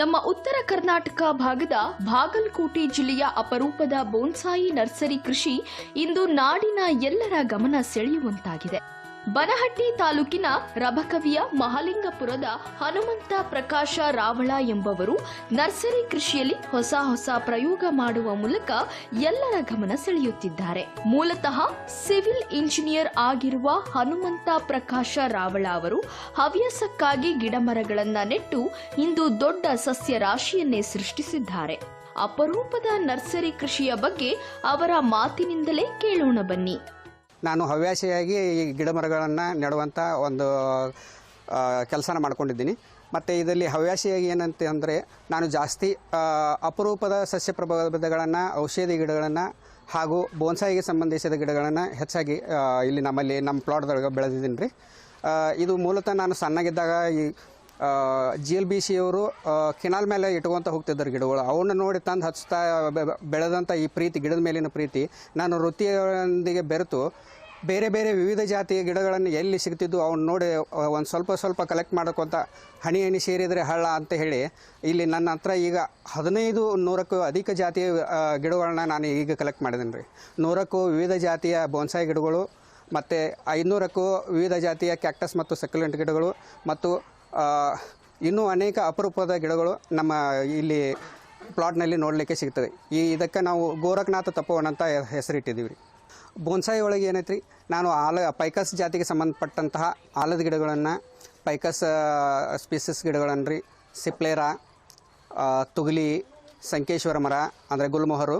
ನಮ್ಮ ಉತ್ತರ ಕರ್ನಾಟಕ ಭಾಗದ ಬಾಗಲಕೋಟೆ ಜಿಲ್ಲೆಯ ಅಪರೂಪದ ಬೋನ್ಸಾಯಿ ನರ್ಸರಿ ಕೃಷಿ ಇಂದು ನಾಡಿನ ಎಲ್ಲರ ಗಮನ ಸೆಳೆಯುವಂತಾಗಿದೆ. ಬನಹಟ್ಟಿ ತಾಲೂಕಿನ ರಭಕವಿಯ ಮಹಾಲಿಂಗಪುರದ ಹನುಮಂತ ಪ್ರಕಾಶ ರಾವಳ ಎಂಬವರು ನರ್ಸರಿ ಕೃಷಿಯಲ್ಲಿ ಹೊಸ ಹೊಸ ಪ್ರಯೋಗ ಮಾಡುವ ಮೂಲಕ ಎಲ್ಲರ ಗಮನ ಸೆಳೆಯುತ್ತಿದ್ದಾರೆ. ಮೂಲತಃ ಸಿವಿಲ್ ಇಂಜಿನಿಯರ್ ಆಗಿರುವ ಹನುಮಂತ ಪ್ರಕಾಶ ರಾವಳ ಅವರು ಹವ್ಯಾಸಕ್ಕಾಗಿ ಗಿಡಮರಗಳನ್ನ ನೆಟ್ಟು ಇಂದು ದೊಡ್ಡ ಸಸ್ಯ ರಾಶಿಯನ್ನೇ ಸೃಷ್ಟಿಸಿದ್ದಾರೆ. ಅಪರೂಪದ ನರ್ಸರಿ ಕೃಷಿಯ ಬಗ್ಗೆ ಅವರ ಮಾತಿನಿಂದಲೇ ಕೇಳೋಣ ಬನ್ನಿ. ನಾನು ಹವ್ಯಾಸಿಯಾಗಿ ಈ ಗಿಡ ಮರಗಳನ್ನು ನೆಡುವಂಥ ಒಂದು ಕೆಲಸನ ಮಾಡ್ಕೊಂಡಿದ್ದೀನಿ. ಮತ್ತು ಇದರಲ್ಲಿ ಹವ್ಯಾಸಿಯಾಗಿ ಏನಂತ ಅಂದರೆ ನಾನು ಜಾಸ್ತಿ ಅಪರೂಪದ ಸಸ್ಯ ಪ್ರಭೇದಗಳನ್ನು, ಔಷಧಿ ಗಿಡಗಳನ್ನು ಹಾಗೂ ಬೋನ್ಸಾಯಿಗೆ ಸಂಬಂಧಿಸಿದ ಗಿಡಗಳನ್ನು ಹೆಚ್ಚಾಗಿ ಇಲ್ಲಿ ನಮ್ಮಲ್ಲಿ ನಮ್ಮ ಪ್ಲಾಟ್ದೊಳಗೆ ಬೆಳೆದಿದ್ದೀನಿ ರೀ. ಇದು ಮೂಲತಃ ನಾನು ಸಣ್ಣಗಿದ್ದಾಗ ಈ ಜಿ ಎಲ್ ಬಿ ಸಿ ಅವರು ಕೆನಾಲ್ ಮೇಲೆ ಇಟ್ಕೊತ ಹೋಗ್ತಿದ್ದಾರೆ ಗಿಡಗಳು. ಅವನ್ನ ನೋಡಿ ತಂದು ಹಚ್ತಾ ಬೆಳೆದಂಥ ಈ ಪ್ರೀತಿ, ಗಿಡದ ಮೇಲಿನ ಪ್ರೀತಿ, ನಾನು ವೃತ್ತಿಯೊಂದಿಗೆ ಬೆರೆತು ಬೇರೆ ಬೇರೆ ವಿವಿಧ ಜಾತಿಯ ಗಿಡಗಳನ್ನು ಎಲ್ಲಿ ಸಿಗ್ತಿದ್ದು ಅವನ್ನ ನೋಡಿ ಒಂದು ಸ್ವಲ್ಪ ಸ್ವಲ್ಪ ಕಲೆಕ್ಟ್ ಮಾಡ್ಕೊತ ಹಣಿ ಹಣಿ ಸೇರಿದರೆ ಹಳ್ಳ ಅಂತ ಹೇಳಿ, ಇಲ್ಲಿ ನನ್ನ ಹತ್ರ ಈಗ ಹದಿನೈದು, ನೂರಕ್ಕೂ ಅಧಿಕ ಜಾತಿಯ ಗಿಡಗಳನ್ನ ನಾನು ಈಗ ಕಲೆಕ್ಟ್ ಮಾಡಿದ್ದೀನಿ ರೀ. ನೂರಕ್ಕೂ ವಿವಿಧ ಜಾತಿಯ ಬೋನ್ಸಾಯಿ ಗಿಡಗಳು, ಮತ್ತು ಐನೂರಕ್ಕೂ ವಿವಿಧ ಜಾತಿಯ ಕ್ಯಾಕ್ಟಸ್ ಮತ್ತು ಸಕ್ಯುಲೆಂಟ್ ಗಿಡಗಳು, ಮತ್ತು ಇನ್ನೂ ಅನೇಕ ಅಪರೂಪದ ಗಿಡಗಳು ನಮ್ಮ ಇಲ್ಲಿ ಪ್ಲಾಟ್ನಲ್ಲಿ ನೋಡಲಿಕ್ಕೆ ಸಿಗ್ತದೆ. ಈ ಇದಕ್ಕೆ ನಾವು ಗೋರಖನಾಥ ತಪೋವನ ಅಂತ ಹೆಸರಿಟ್ಟಿದ್ದೀವಿ. ರೀ ಬೋನ್ಸಾಯಿ ಒಳಗೆ ಏನೈತೆ ರೀ ನಾನು ಆಲ, ಪೈಕಸ್ ಜಾತಿಗೆ ಸಂಬಂಧಪಟ್ಟಂತಹ ಆಲದ ಗಿಡಗಳನ್ನು, ಪೈಕಸ್ ಸ್ಪೀಸಸ್ ಗಿಡಗಳನ್ನು ರೀ ಸಿಪ್ಲೇರ ತುಗಲಿ, ಸಂಕೇಶ್ವರ ಮರ, ಅಂದರೆ ಗುಲ್ಮೊಹರು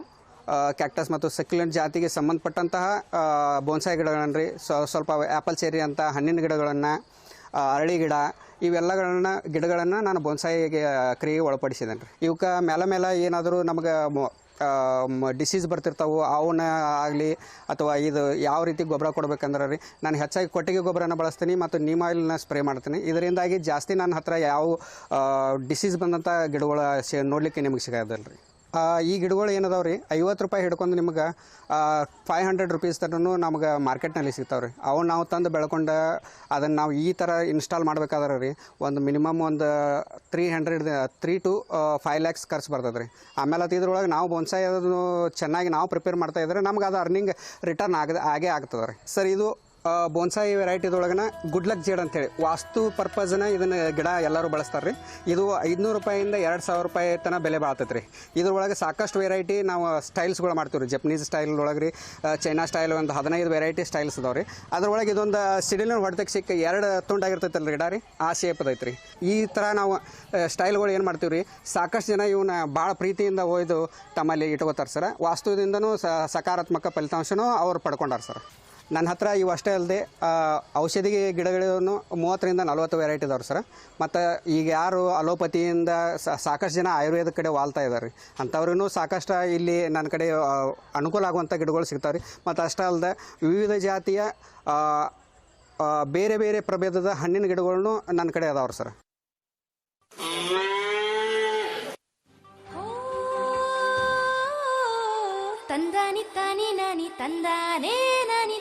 ಕ್ಯಾಕ್ಟಸ್ ಮತ್ತು ಸೆಕ್ಯುಲೆಂಟ್ ಜಾತಿಗೆ ಸಂಬಂಧಪಟ್ಟಂತಹ ಬೋನ್ಸಾಯಿ ಗಿಡಗಳನ್ನು ರೀ ಸ್ವಲ್ಪ ಆ್ಯಪಲ್ ಚೆರಿ ಅಂತ ಹಣ್ಣಿನ ಗಿಡಗಳನ್ನು ಅರಳಿ ಗಿಡ ಇವೆಲ್ಲಗಳನ್ನ ಗಿಡಗಳನ್ನು ನಾನು ಬೊನ್ಸಾಯಿಗೆ ಕ್ರಿಯೆಗೆ ಒಳಪಡಿಸಿದ್ದೇನೆ ರೀ. ಇವಕ್ಕೆ ಮೇಲೆ ಮೇಲೆ ಏನಾದರೂ ನಮಗೆ ಡಿಸೀಸ್ ಬರ್ತಿರ್ತಾವೆ, ಅವನ್ನ ಆಗಲಿ ಅಥವಾ ಇದು ಯಾವ ರೀತಿ ಗೊಬ್ಬರ ಕೊಡ್ಬೇಕಂದ್ರೆ ರೀ, ನಾನು ಹೆಚ್ಚಾಗಿ ಕೊಟ್ಟಿಗೆ ಗೊಬ್ಬರನ ಬಳಸ್ತೀನಿ ಮತ್ತು ನೀಮ್ ಆಯಿಲ್ನ ಸ್ಪ್ರೇ ಮಾಡ್ತೀನಿ. ಇದರಿಂದಾಗಿ ಜಾಸ್ತಿ ನನ್ನ ಹತ್ರ ಯಾವ ಡಿಸೀಸ್ ಬಂದಂಥ ಗಿಡಗಳ ನೋಡಲಿಕ್ಕೆ ನಿಮಗೆ ಸಿಗೋದಿಲ್ಲ ರೀ ಈ ಗಿಡಗಳು ಏನದಾವ ರೀ ಐವತ್ತು ರೂಪಾಯಿ ಹಿಡ್ಕೊಂಡು ನಿಮ್ಗೆ ಫೈವ್ ಹಂಡ್ರೆಡ್ ರುಪೀಸ್ ತನೂ ನಮ್ಗೆ ಮಾರ್ಕೆಟ್ನಲ್ಲಿ ಸಿಗ್ತಾವೆ ರೀ ಅವು ನಾವು ತಂದು ಬೆಳ್ಕೊಂಡು ಅದನ್ನು ನಾವು ಈ ಥರ ಇನ್ಸ್ಟಾಲ್ ಮಾಡಬೇಕಾದ್ರೆ ರೀ, ಒಂದು ಮಿನಿಮಮ್ ಒಂದು three hundred three to five lakhs ಖರ್ಚು ಬರ್ತದೆ ರೀ ಆಮೇಲೆ ಅದು ಇದ್ರೊಳಗೆ ನಾವು ಬೊನ್ಸಾಯಿ ಅದನ್ನು ಚೆನ್ನಾಗಿ ನಾವು ಪ್ರಿಪೇರ್ ಮಾಡ್ತಾ ಇದ್ರೆ ನಮ್ಗೆ ಅದು ಅರ್ನಿಂಗ್ ರಿಟರ್ನ್ ಆಗದೆ ಆಗೇ ಆಗ್ತದೆ ರೀ ಸರ್, ಇದು ಬೋನ್ಸಾಯಿ ವೆರೈಟಿದೊಳಗನ ಗುಡ್ ಲಕ್ ಜೇಡ್ ಅಂತೇಳಿ ವಾಸ್ತು ಪರ್ಪಸ್ನ ಇದನ್ನ ಗಿಡ ಎಲ್ಲರೂ ಬಳಸ್ತಾರೆ ರೀ ಇದು ಐದುನೂರು ರೂಪಾಯಿಂದ ಎರಡು ಸಾವಿರ ರೂಪಾಯಿ ತನಕ ಬೆಲೆ ಬಾಳ್ತೈತೆ ರೀ ಇದ್ರೊಳಗೆ ಸಾಕಷ್ಟು ವೆರೈಟಿ ನಾವು ಸ್ಟೈಲ್ಸ್ಗಳು ಮಾಡ್ತೀವಿ ರೀ ಜಪನೀಸ್ ಸ್ಟೈಲ್ ಒಳಗೆ ರೀ ಚೈನಾ ಸ್ಟೈಲ್ ಒಂದು ಹದಿನೈದು ವೆರೈಟಿ ಸ್ಟೈಲ್ಸ್ ಅದಾವೆ ರೀ ಅದ್ರೊಳಗೆ ಇದೊಂದು ಸಿಡಿಲಿನ ಹೊಡೆತಕ್ಕೆ ಸಿಕ್ಕ ಎರಡು ತುಂಡಾಗಿರ್ತೈತಲ್ಲ ಗಿಡ ರೀ ಆ ಶೇಪ್ ಅದೈತೆ ರೀ ಈ ಥರ ನಾವು ಸ್ಟೈಲ್ಗಳು ಏನು ಮಾಡ್ತೀವಿ ರೀ ಸಾಕಷ್ಟು ಜನ ಇವನ್ನ ಭಾಳ ಪ್ರೀತಿಯಿಂದ ಒಯ್ದು ತಮ್ಮಲ್ಲಿ ಇಟ್ಕೋತಾರೆ ಸರ್. ವಾಸ್ತುದಿಂದನೂ ಸಕಾರಾತ್ಮಕ ಫಲಿತಾಂಶನೂ ಅವ್ರು ಪಡ್ಕೊಂಡಾರೆ ಸರ್. ನನ್ನ ಹತ್ರ ಇವು ಅಷ್ಟೇ ಅಲ್ಲದೆ ಔಷಧಿ ಗಿಡಗಳನ್ನು ಮೂವತ್ತರಿಂದ ನಲ್ವತ್ತು ವೆರೈಟಿ ಇದಾವೆ ಸರ್. ಮತ್ತು ಈಗ ಯಾರು ಅಲೋಪತಿಯಿಂದ ಸಾಕಷ್ಟು ಜನ ಆಯುರ್ವೇದ ಕಡೆ ವಾಲ್ತಾ ಇದ್ದಾರೆ ರೀ ಅಂಥವ್ರಿಗೂ ಸಾಕಷ್ಟು ಇಲ್ಲಿ ನನ್ನ ಕಡೆ ಅನುಕೂಲ ಆಗುವಂಥ ಗಿಡಗಳು ಸಿಗ್ತಾವೆ ರೀ ಮತ್ತು ಅಷ್ಟೇ ಅಲ್ಲದೆ ವಿವಿಧ ಜಾತಿಯ ಬೇರೆ ಬೇರೆ ಪ್ರಭೇದದ ಹಣ್ಣಿನ ಗಿಡಗಳನ್ನು ನನ್ನ ಕಡೆ ಅದಾವ್ರಿ ಸರ್. ತಂದಾನಿ ತಾನಿ ನಾನಿ, ತಂದಾನೇ ನಾನಿ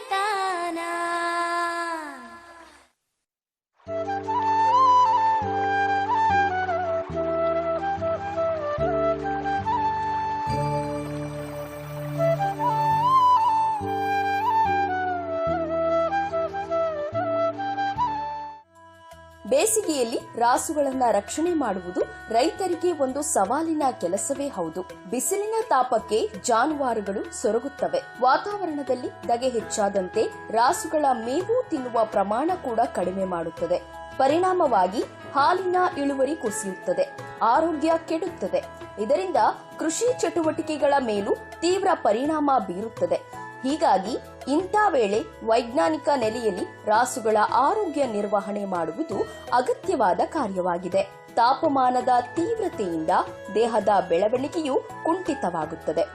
ಬೇಸಿಗೆಯಲ್ಲಿ ರಾಸುಗಳನ್ನ ರಕ್ಷಣೆ ಮಾಡುವುದು ರೈತರಿಗೆ ಒಂದು ಸವಾಲಿನ ಕೆಲಸವೇ ಹೌದು. ಬಿಸಿಲಿನ ತಾಪಕ್ಕೆ ಜಾನುವಾರುಗಳು ಸೊರಗುತ್ತವೆ. ವಾತಾವರಣದಲ್ಲಿ ದಗೆ ಹೆಚ್ಚಾದಂತೆ ರಾಸುಗಳ ಮೇವು ತಿನ್ನುವ ಪ್ರಮಾಣ ಕೂಡ ಕಡಿಮೆ ಮಾಡುತ್ತದೆ. ಪರಿಣಾಮವಾಗಿ ಹಾಲಿನ ಇಳುವರಿ ಕುಸಿಯುತ್ತದೆ. ಆರೋಗ್ಯ ಕೆಡುತ್ತದೆ. ಇದರಿಂದ ಕೃಷಿ ಚಟುವಟಿಕೆಗಳ ಮೇಲೂ ತೀವ್ರ ಪರಿಣಾಮ ಬೀರುತ್ತದೆ. ಹೀಗಾಗಿ ಇಂಥ ವೇಳೆ ವೈಜ್ಞಾನಿಕ ನೆಲೆಯಲ್ಲಿ ರಾಸುಗಳ ಆರೋಗ್ಯ ನಿರ್ವಹಣೆ ಮಾಡುವುದು ಅಗತ್ಯವಾದ ಕಾರ್ಯವಾಗಿದೆ. ತಾಪಮಾನದ ತೀವ್ರತೆಯಿಂದ ದೇಹದ ಬೆಳವಣಿಗೆಯು ಕುಂಠಿತವಾಗುತ್ತದೆ.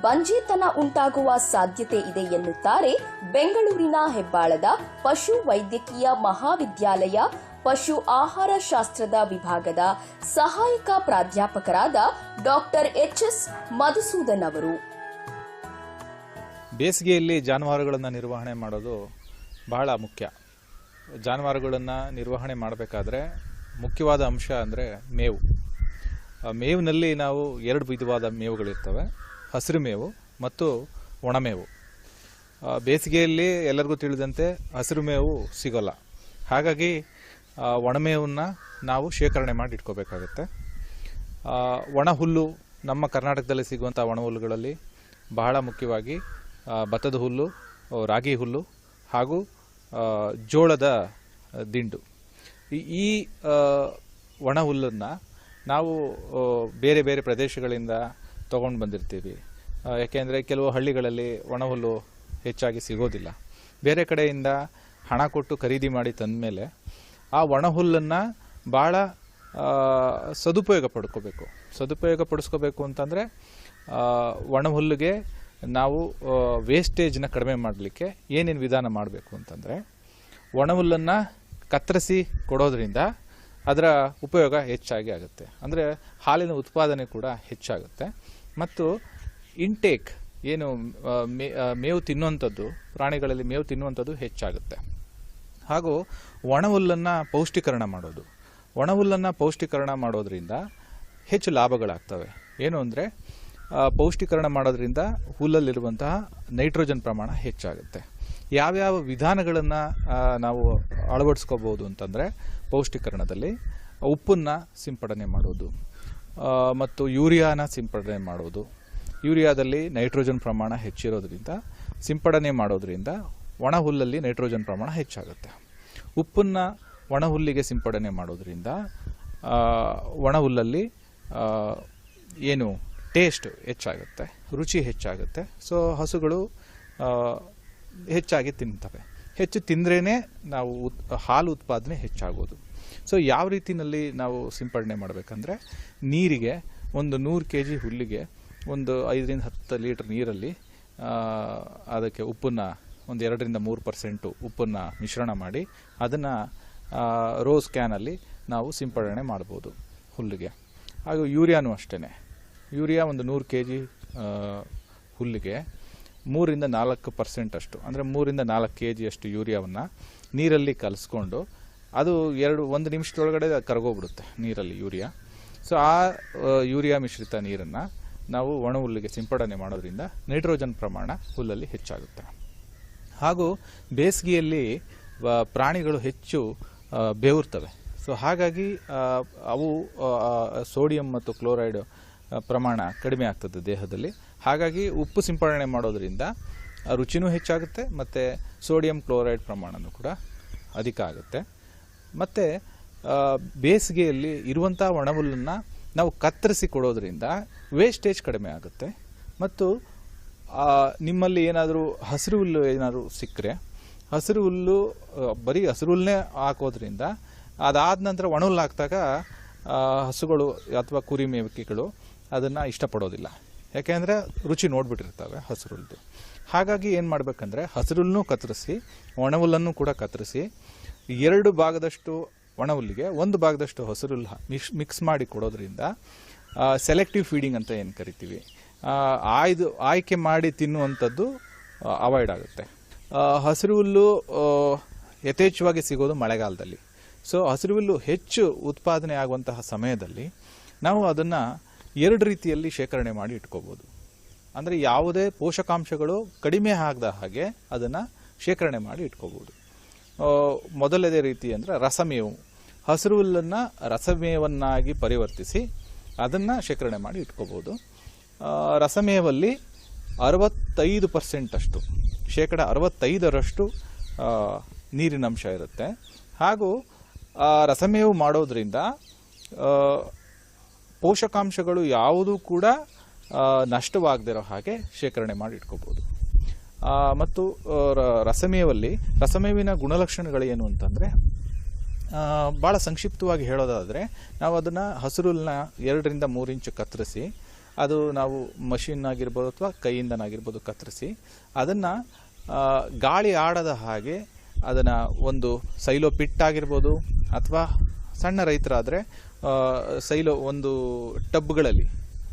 ಬಂಜೇತನ ಉಂಟಾಗುವ ಸಾಧ್ಯತೆ ಇದೆ ಎನ್ನುತ್ತಾರೆ ಬೆಂಗಳೂರಿನ ಹೆಬ್ಬಾಳದ ಪಶು ವೈದ್ಯಕೀಯ ಮಹಾವಿದ್ಯಾಲಯ ಪಶು ಆಹಾರ ಶಾಸ್ತ್ರದ ವಿಭಾಗದ ಸಹಾಯಕ ಪ್ರಾಧ್ಯಾಪಕರಾದ ಡಾಕ್ಟರ್ ಎಚ್ ಎಸ್ ಮಧುಸೂದನ್ ಅವರು. ಬೇಸಿಗೆಯಲ್ಲಿ ಜಾನುವಾರುಗಳನ್ನು ನಿರ್ವಹಣೆ ಮಾಡೋದು ಬಹಳ ಮುಖ್ಯ. ಜಾನುವಾರುಗಳನ್ನು ನಿರ್ವಹಣೆ ಮಾಡಬೇಕಾದ್ರೆ ಮುಖ್ಯವಾದ ಅಂಶ ಅಂದರೆ ಮೇವು. ಮೇವಿನಲ್ಲಿ ನಾವು ಎರಡು ವಿಧವಾದ ಮೇವುಗಳಿರ್ತವೆ. ಹಸಿರು ಮೇವು ಮತ್ತು ಒಣಮೇವು ಬೇಸಿಗೆಯಲ್ಲಿ ಎಲ್ಲರಿಗೂ ತಿಳಿದಂತೆ ಹಸಿರು ಮೇವು ಸಿಗೋಲ್ಲ. ಹಾಗಾಗಿ ಒಣಮೇವನ್ನು ನಾವು ಶೇಖರಣೆ ಮಾಡಿ ಇಟ್ಕೋಬೇಕಾಗತ್ತೆ. ಒಣ ಹುಲ್ಲು ನಮ್ಮ ಕರ್ನಾಟಕದಲ್ಲಿ ಸಿಗುವಂಥ ಒಣ ಹುಲ್ಲುಗಳಲ್ಲಿ ಬಹಳ ಮುಖ್ಯವಾಗಿ ಭತ್ತದ ಹುಲ್ಲು ರಾಗಿ ಹುಲ್ಲು ಹಾಗೂ ಜೋಳದ ದಿಂಡು. ಈ ಒಣ ಹುಲ್ಲನ್ನು ನಾವು ಬೇರೆ ಬೇರೆ ಪ್ರದೇಶಗಳಿಂದ ತಗೊಂಡು ಬಂದಿರ್ತೀವಿ. ಯಾಕೆಂದರೆ ಕೆಲವು ಹಳ್ಳಿಗಳಲ್ಲಿ ಒಣ ಹುಲ್ಲು ಹೆಚ್ಚಾಗಿ ಸಿಗೋದಿಲ್ಲ. ಬೇರೆ ಕಡೆಯಿಂದ ಹಣ ಕೊಟ್ಟು ಖರೀದಿ ಮಾಡಿ ತಂದಮೇಲೆ ಆ ಒಣ ಹುಲ್ಲನ್ನು ಭಾಳ ಸದುಪಯೋಗ ಪಡ್ಕೋಬೇಕು. ಸದುಪಯೋಗ ಪಡಿಸ್ಕೋಬೇಕು ಅಂತಂದರೆ ಒಣ ಹುಲ್ಲಿಗೆ ನಾವು ವೇಸ್ಟೇಜ್ನ ಕಡಿಮೆ ಮಾಡಲಿಕ್ಕೆ ಏನೇನು ವಿಧಾನ ಮಾಡಬೇಕು ಅಂತಂದರೆ, ಒಣಹುಲ್ಲನ್ನು ಕತ್ತರಿಸಿ ಕೊಡೋದ್ರಿಂದ ಅದರ ಉಪಯೋಗ ಹೆಚ್ಚಾಗಿ ಆಗುತ್ತೆ. ಅಂದರೆ ಹಾಲಿನ ಉತ್ಪಾದನೆ ಕೂಡ ಹೆಚ್ಚಾಗುತ್ತೆ. ಮತ್ತು ಇಂಟೇಕ್ ಏನು ಮೇವು ತಿನ್ನುವಂಥದ್ದು, ಪ್ರಾಣಿಗಳಲ್ಲಿ ಮೇವು ತಿನ್ನುವಂಥದ್ದು ಹೆಚ್ಚಾಗುತ್ತೆ. ಹಾಗೂ ಒಣಹುಲ್ಲನ್ನು ಪೌಷ್ಟಿಕರಣ ಮಾಡೋದು. ಒಣಹುಲ್ಲನ್ನು ಪೌಷ್ಟಿಕರಣ ಮಾಡೋದರಿಂದ ಹೆಚ್ಚು ಲಾಭಗಳಾಗ್ತವೆ. ಏನು ಅಂದರೆ ಪೌಷ್ಟಿಕರಣ ಮಾಡೋದ್ರಿಂದ ಹುಲ್ಲಲ್ಲಿರುವಂತಹ ನೈಟ್ರೋಜನ್ ಪ್ರಮಾಣ ಹೆಚ್ಚಾಗುತ್ತೆ. ಯಾವ್ಯಾವ ವಿಧಾನಗಳನ್ನು ನಾವು ಅಳವಡಿಸ್ಕೋಬೋದು ಅಂತಂದರೆ ಪೌಷ್ಟಿಕರಣದಲ್ಲಿ ಉಪ್ಪನ್ನು ಸಿಂಪಡಣೆ ಮಾಡೋದು ಮತ್ತು ಯೂರಿಯಾನ ಸಿಂಪಡಣೆ ಮಾಡೋದು. ಯೂರಿಯಾದಲ್ಲಿ ನೈಟ್ರೋಜನ್ ಪ್ರಮಾಣ ಹೆಚ್ಚಿರೋದ್ರಿಂದ, ಸಿಂಪಡಣೆ ಮಾಡೋದ್ರಿಂದ ಒಣ ಹುಲ್ಲಲ್ಲಿ ನೈಟ್ರೋಜನ್ ಪ್ರಮಾಣ ಹೆಚ್ಚಾಗುತ್ತೆ. ಉಪ್ಪನ್ನು ಒಣ ಹುಲ್ಲಿಗೆ ಸಿಂಪಡಣೆ ಮಾಡೋದ್ರಿಂದ ಒಣ ಏನು ಟೇಸ್ಟ್ ಹೆಚ್ಚಾಗುತ್ತೆ, ರುಚಿ ಹೆಚ್ಚಾಗುತ್ತೆ. ಸೊ ಹಸುಗಳು ಹೆಚ್ಚಾಗಿ ತಿಂತವೆ. ಹೆಚ್ಚು ತಿಂದ್ರೇ ನಾವು ಉತ್, ಹಾಲು ಉತ್ಪಾದನೆ ಹೆಚ್ಚಾಗೋದು. ಸೊ ಯಾವ ರೀತಿಯಲ್ಲಿ ನಾವು ಸಿಂಪಡಣೆ ಮಾಡಬೇಕಂದ್ರೆ, ನೀರಿಗೆ ಒಂದು ನೂರು ಕೆ ಜಿ ಹುಲ್ಲಿಗೆ ಒಂದು ಐದರಿಂದ ಹತ್ತು ಲೀಟ್ರ್ ನೀರಲ್ಲಿ ಅದಕ್ಕೆ ಉಪ್ಪನ್ನು ಒಂದು ಎರಡರಿಂದ ಮೂರು ಪರ್ಸೆಂಟು ಉಪ್ಪನ್ನು ಮಿಶ್ರಣ ಮಾಡಿ, ಅದನ್ನು ರೋಸ್ ಕ್ಯಾನಲ್ಲಿ ನಾವು ಸಿಂಪಡಣೆ ಮಾಡ್ಬೋದು ಹುಲ್ಲಿಗೆ. ಹಾಗೂ ಯೂರಿಯಾನು ಅಷ್ಟೇ ಯೂರಿಯಾ ಒಂದು ನೂರು ಕೆ ಜಿ ಹುಲ್ಲಿಗೆ ಮೂರಿಂದ ನಾಲ್ಕು ಪರ್ಸೆಂಟ್ ಅಷ್ಟು. ಅಂದರೆ ಮೂರಿಂದ ನಾಲ್ಕು ಕೆ ಜಿಯಷ್ಟು ಯೂರಿಯಾವನ್ನು ನೀರಲ್ಲಿ ಕಲಿಸ್ಕೊಂಡು ಅದು ಎರಡು, ಒಂದು ನಿಮಿಷದೊಳಗಡೆ ಕರಗೋಗ್ಬಿಡುತ್ತೆ ನೀರಲ್ಲಿ ಯೂರಿಯಾ. ಸೊ ಆ ಯೂರಿಯಾ ಮಿಶ್ರಿತ ನೀರನ್ನು ನಾವು ಒಣ ಹುಲ್ಲಿಗೆ ಸಿಂಪಡಣೆ ಮಾಡೋದ್ರಿಂದ ನೈಟ್ರೋಜನ್ ಪ್ರಮಾಣ ಹುಲ್ಲಲ್ಲಿ ಹೆಚ್ಚಾಗುತ್ತೆ. ಹಾಗೂ ಬೇಸಿಗೆಯಲ್ಲಿ ಪ್ರಾಣಿಗಳು ಹೆಚ್ಚು ಬೇವುರ್ತವೆ. ಸೊ ಹಾಗಾಗಿ ಅವು ಸೋಡಿಯಂ ಮತ್ತು ಕ್ಲೋರೈಡ್ ಪ್ರಮಾಣ ಕಡಿಮೆ ಆಗ್ತದೆ ದೇಹದಲ್ಲಿ. ಹಾಗಾಗಿ ಉಪ್ಪು ಸಿಂಪಡಣೆ ಮಾಡೋದರಿಂದ ರುಚಿನೂ ಹೆಚ್ಚಾಗುತ್ತೆ ಮತ್ತು ಸೋಡಿಯಂ ಕ್ಲೋರೈಡ್ ಪ್ರಮಾಣನೂ ಕೂಡ ಅಧಿಕ ಆಗುತ್ತೆ. ಮತ್ತು ಬೇಸಿಗೆಯಲ್ಲಿ ಇರುವಂಥ ಒಣಹುಲ್ಲನ್ನು ನಾವು ಕತ್ತರಿಸಿ ಕೊಡೋದ್ರಿಂದ ವೇಸ್ಟೇಜ್ ಕಡಿಮೆ ಆಗುತ್ತೆ. ಮತ್ತು ನಿಮ್ಮಲ್ಲಿ ಏನಾದರೂ ಹಸಿರು ಹುಲ್ಲು ಏನಾದರೂ ಸಿಕ್ಕರೆ, ಹಸಿರು ಹುಲ್ಲು ಬರೀ ಹಸಿರು ಹುಲ್ಲನ್ನೇ ಹಾಕೋದ್ರಿಂದ ಅದಾದ ನಂತರ ಒಣಹುಲ್ಲು ಹಾಕಿದಾಗ ಹಸುಗಳು ಅಥವಾ ಕುರಿ ಮೇವಿಕೆಗಳು ಅದನ್ನು ಇಷ್ಟಪಡೋದಿಲ್ಲ. ಯಾಕೆಂದರೆ ರುಚಿ ನೋಡ್ಬಿಟ್ಟಿರ್ತವೆ ಹಸಿರುಲ್ದು ಹಾಗಾಗಿ ಏನು ಮಾಡಬೇಕಂದ್ರೆ ಹಸಿರು ಹುಲ್ಲನ್ನು ಕತ್ತರಿಸಿ, ಒಣಹುಲ್ಲನ್ನು ಕೂಡ ಕತ್ತರಿಸಿ, ಎರಡು ಭಾಗದಷ್ಟು ಒಣ ಹುಲ್ಲಿಗೆ ಒಂದು ಭಾಗದಷ್ಟು ಹಸಿರು ಹುಲ್ಲು ಹಾ- ಮಿಕ್ಸ್ ಮಿಕ್ಸ್ ಮಾಡಿ ಕೊಡೋದ್ರಿಂದ ಸೆಲೆಕ್ಟಿವ್ ಫೀಡಿಂಗ್ ಅಂತ ಏನು ಕರಿತೀವಿ? ಆಯ್ದು, ಆಯ್ಕೆ ಮಾಡಿ ತಿನ್ನುವಂಥದ್ದು ಅವಾಯ್ಡ್ ಆಗುತ್ತೆ. ಹಸಿರು ಹುಲ್ಲು ಯಥೇಚ್ಛವಾಗಿ ಸಿಗೋದು ಮಳೆಗಾಲದಲ್ಲಿ. ಸೊ ಹಸಿರು ಹುಲ್ಲು ಹೆಚ್ಚು ಉತ್ಪಾದನೆ ಆಗುವಂತಹ ಸಮಯದಲ್ಲಿ ನಾವು ಅದನ್ನು ಎರಡು ರೀತಿಯಲ್ಲಿ ಶೇಖರಣೆ ಮಾಡಿ ಇಟ್ಕೋಬೋದು. ಅಂದರೆ ಯಾವುದೇ ಪೋಷಕಾಂಶಗಳು ಕಡಿಮೆ ಆಗದ ಹಾಗೆ ಅದನ್ನು ಶೇಖರಣೆ ಮಾಡಿ ಇಟ್ಕೋಬೋದು. ಮೊದಲನೇ ರೀತಿ ಅಂದರೆ ರಸಮೇವು. ಹಸಿರು ಹುಲ್ಲನ್ನು ರಸಮೇವನ್ನಾಗಿ ಪರಿವರ್ತಿಸಿ ಅದನ್ನು ಶೇಖರಣೆ ಮಾಡಿ ಇಟ್ಕೋಬೋದು. ರಸಮೇವಲ್ಲಿ ಅರವತ್ತೈದು ಪರ್ಸೆಂಟಷ್ಟು ಶೇಕಡ ಅರವತ್ತೈದರಷ್ಟು ನೀರಿನಂಶ ಇರುತ್ತೆ. ಹಾಗೂ ರಸಮೇವು ಮಾಡೋದ್ರಿಂದ ಪೋಷಕಾಂಶಗಳು ಯಾವುದೂ ಕೂಡ ನಷ್ಟವಾಗದಿರೋ ಹಾಗೆ ಶೇಖರಣೆ ಮಾಡಿ ಇಟ್ಕೋಬೋದು. ಮತ್ತು ರಸಮೇವಲ್ಲಿ, ರಸಮೇವಿನ ಗುಣಲಕ್ಷಣಗಳೇನು ಅಂತಂದರೆ ಭಾಳ ಸಂಕ್ಷಿಪ್ತವಾಗಿ ಹೇಳೋದಾದರೆ, ನಾವು ಅದನ್ನು ಹಸಿರುಲ್ನ ಎರಡರಿಂದ ಮೂರು ಇಂಚು ಕತ್ತರಿಸಿ, ಅದು ನಾವು ಮಷಿನ್ ಆಗಿರ್ಬೋದು ಅಥವಾ ಕೈಯಿಂದನಾಗಿರ್ಬೋದು ಕತ್ತರಿಸಿ, ಅದನ್ನು ಗಾಳಿ ಆಡದ ಹಾಗೆ ಅದನ್ನು ಒಂದು ಸೈಲೋ ಪಿಟ್ ಆಗಿರ್ಬೋದು ಅಥವಾ ಸಣ್ಣ ರೈತರಾದರೆ ಸೈಲೋ ಒಂದು ಟಬ್ಗಳಲ್ಲಿ,